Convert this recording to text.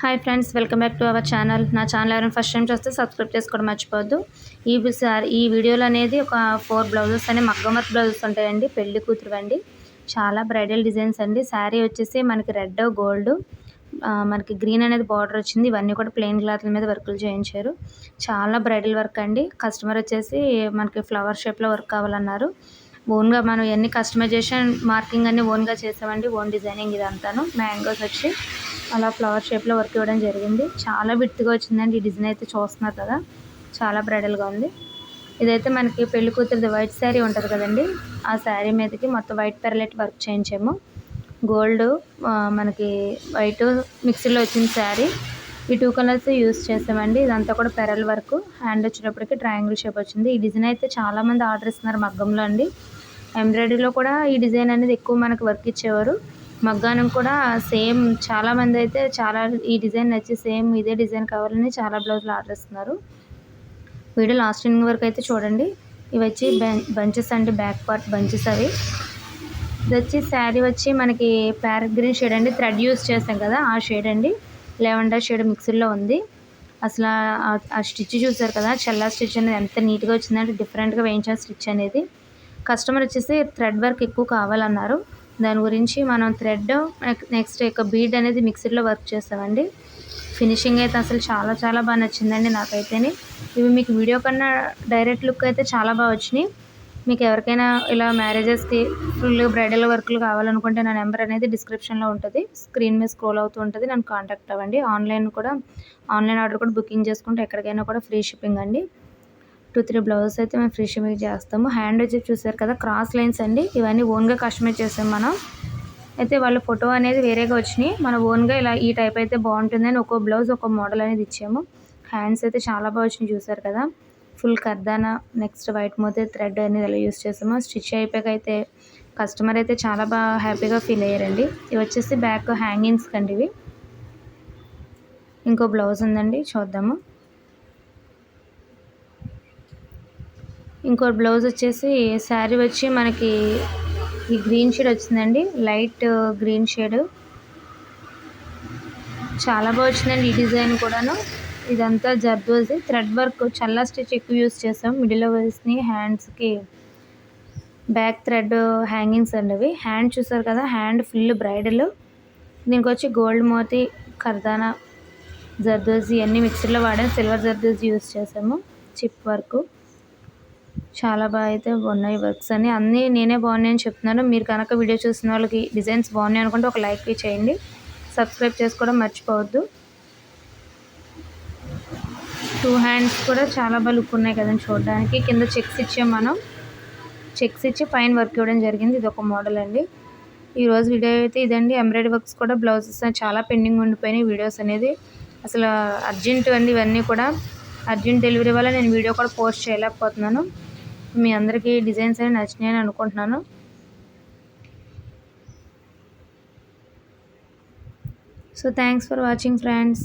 Hi friends welcome back to our channel నా channel ఎవరైనా first time చూస్తే subscribe చేసుకోవడం మర్చిపోవద్దు. ఈ సార్ ఈ వీడియోలో అనేది ఒక ఫోర్ బ్లౌజెస్ అనే మగ్గం వర్క్ బ్లౌజెస్ ఉంటాయండి పెళ్ళి కూతురు అండి. చాలా బ్రైడల్ డిజైన్స్ అండి. శారీ వచ్చేసి మనకి రెడ్ గోల్డ్ మనకి గ్రీన్ అనేది బార్డర్ వచ్చింది. ఇవన్నీ కూడా ప్లెయిన్ క్లాత్ల మీద వర్కులు చేయించారు. చాలా బ్రైడల్ వర్క్ అండి. కస్టమర్ వచ్చేసి మనకి ఫ్లవర్ షేప్లో వర్క్ కావాలన్నారు. ఓన్గా మనం ఎన్ని కస్టమైజేషన్ మార్కింగ్ అన్ని ఓన్గా చేసామండి. Own designing ఇదంతాను. మ్యాంగోస్ వచ్చి అలా ఫ్లవర్ షేప్లో వర్క్ ఇవ్వడం జరిగింది. చాలా విత్తుగా వచ్చిందండి. ఈ డిజైన్ అయితే చూస్తున్నారు కదా. చాలా బ్రైడల్గా ఉంది. ఇదైతే మనకి పెళ్ళి కూతురిది వైట్ శారీ ఉంటుంది కదండి. ఆ శారీ మీదకి మొత్తం వైట్ పెరలెట్ వర్క్ చేయించాము. గోల్డ్ మనకి వైట్ మిక్సీలో వచ్చిన శారీ ఈ టూ కలర్స్ యూస్ చేసామండి. ఇదంతా కూడా పెరల్ వర్క్ హ్యాండ్ వచ్చేటప్పటికి ట్రయాంగిల్ షేప్ వచ్చింది. ఈ డిజైన్ అయితే చాలామంది ఆర్డర్ ఇస్తున్నారు మగ్గంలో అండి. ఎంబ్రాయిడరీలో కూడా ఈ డిజైన్ అనేది ఎక్కువ మనకు వర్క్ ఇచ్చేవారు. మగ్గానం కూడా సేమ్ చాలామంది అయితే చాలా ఈ డిజైన్ నచ్చి సేమ్ ఇదే డిజైన్ కావాలని చాలా బ్లౌజులు ఆర్డర్ ఇస్తున్నారు. వీడియో లాస్ట్ ఎండింగ్ వరకు అయితే చూడండి. ఇవి వచ్చి బంచెస్ అండి బ్యాక్ పార్ట్ బంచెస్ అవి. ఇది వచ్చి శారీ వచ్చి మనకి ప్యారెట్ గ్రీన్ షేడ్ అండి. థ్రెడ్ యూస్ చేస్తాం కదా ఆ షేడ్ అండి. లెవెండర్ షేడ్ మిక్సీలో ఉంది. అసలు ఆ స్టిచ్ చూసారు కదా చల్లా స్టిచ్ అనేది ఎంత నీట్గా వచ్చిందంటే డిఫరెంట్గా వేయించిన స్టిచ్ అనేది. కస్టమర్ వచ్చేసి థ్రెడ్ వర్క్ ఎక్కువ కావాలన్నారు. దాని గురించి మనం థ్రెడ్ నెక్స్ట్ యొక్క బీడ్ అనేది మిక్సీలో వర్క్ చేస్తామండి. ఫినిషింగ్ అయితే అసలు చాలా చాలా బాగా నచ్చిందండి నాకైతేనే. ఇవి మీకు వీడియో కన్నా డైరెక్ట్ లుక్ అయితే చాలా బాగా వచ్చినాయి. మీకు ఎవరికైనా ఇలా మ్యారేజెస్కి ఫుల్ బ్రైడల్ వర్క్లు కావాలనుకుంటే నా నెంబర్ అనేది డిస్క్రిప్షన్లో ఉంటుంది. స్క్రీన్ మీద స్క్రోల్ అవుతూ ఉంటుంది. నన్ను కాంటాక్ట్ అవ్వండి. ఆన్లైన్ కూడా ఆన్లైన్ ఆర్డర్ కూడా బుకింగ్ చేసుకుంటే ఎక్కడికైనా కూడా ఫ్రీ షిప్పింగ్ అండి. టూ త్రీ బ్లౌజెస్ అయితే మేము ఫ్రీ షిమ్మింగ్ చేస్తాము. హ్యాండ్ వచ్చి చూసారు కదా క్రాస్ లైన్స్ అండి. ఇవన్నీ ఓన్గా కస్టమైజ్ చేసాం మనం. అయితే వాళ్ళ ఫోటో అనేది వేరేగా వచ్చినాయి. మన ఓన్గా ఇలా ఈ టైప్ అయితే బాగుంటుందని ఒక్కో బ్లౌజ్ ఒక మోడల్ అనేది ఇచ్చాము. హ్యాండ్స్ అయితే చాలా బాగా వచ్చినాయి చూసారు కదా. ఫుల్ కర్దానా నెక్స్ట్ వైట్ మోతే థ్రెడ్ అనేది అలా యూస్ చేసాము. స్టిచ్ అయిపోయాక అయితే కస్టమర్ అయితే చాలా బాగా హ్యాపీగా ఫీల్ అయ్యారండి. ఇవి వచ్చేసి బ్యాక్ హ్యాంగింగ్స్ కండి ఇవి. ఇంకో బ్లౌజ్ ఉందండి చూద్దాము. ఇంకో బ్లౌజ్ వచ్చేసి శారీ వచ్చి మనకి ఈ గ్రీన్ షేడ్ వచ్చిందండి. Light green shade. చాలా బాగా వచ్చిందండి ఈ డిజైన్ కూడాను. ఇదంతా జర్దోజీ. థ్రెడ్ వర్క్ చల్లా స్టిచ్ ఎక్కువ యూస్ చేసాం మిడిల్ వేసి హ్యాండ్స్కి బ్యాక్ థ్రెడ్ హ్యాంగింగ్స్ అండి అవి. హ్యాండ్ చూసారు కదా హ్యాండ్ ఫుల్ బ్రైడల్. దీనికి వచ్చి గోల్డ్ మోతి కర్దానా జర్దోజీ అన్నీ మిక్సర్లో వాడాము సిల్వర్ జర్దోజీ యూస్ చేసాము. Chip work. చాలా బాగా అయితే ఉన్నాయి వర్క్స్ అని అన్నీ నేనే బాగున్నాయని చెప్తున్నాను. మీరు కనుక వీడియో చూసిన వాళ్ళకి డిజైన్స్ బాగున్నాయి అనుకుంటే ఒక లైక్ చేయండి. సబ్స్క్రైబ్ చేసుకోవడం మర్చిపోవద్దు. టూ హ్యాండ్స్ కూడా చాలా బాగా లుక్ ఉన్నాయి కదండి చూడడానికి. కింద చెక్స్ ఇచ్చాం మనం. చెక్స్ ఇచ్చి పైన వర్క్ ఇవ్వడం జరిగింది. ఇది ఒక మోడల్ అండి. ఈరోజు వీడియో అయితే ఇదండి. ఎంబ్రాయిడరీ వర్క్స్ కూడా బ్లౌజెస్ చాలా పెండింగ్ ఉండిపోయినాయి వీడియోస్ అనేది. అసలు అర్జెంట్ అండి ఇవన్నీ కూడా. అర్జెంట్ డెలివరీ వల్ల నేను వీడియో కూడా పోస్ట్ చేయలేకపోతున్నాను. మీ అందరికీ డిజైన్స్ అనేవి నచ్చినాయని అనుకుంటున్నాను. So thanks for watching friends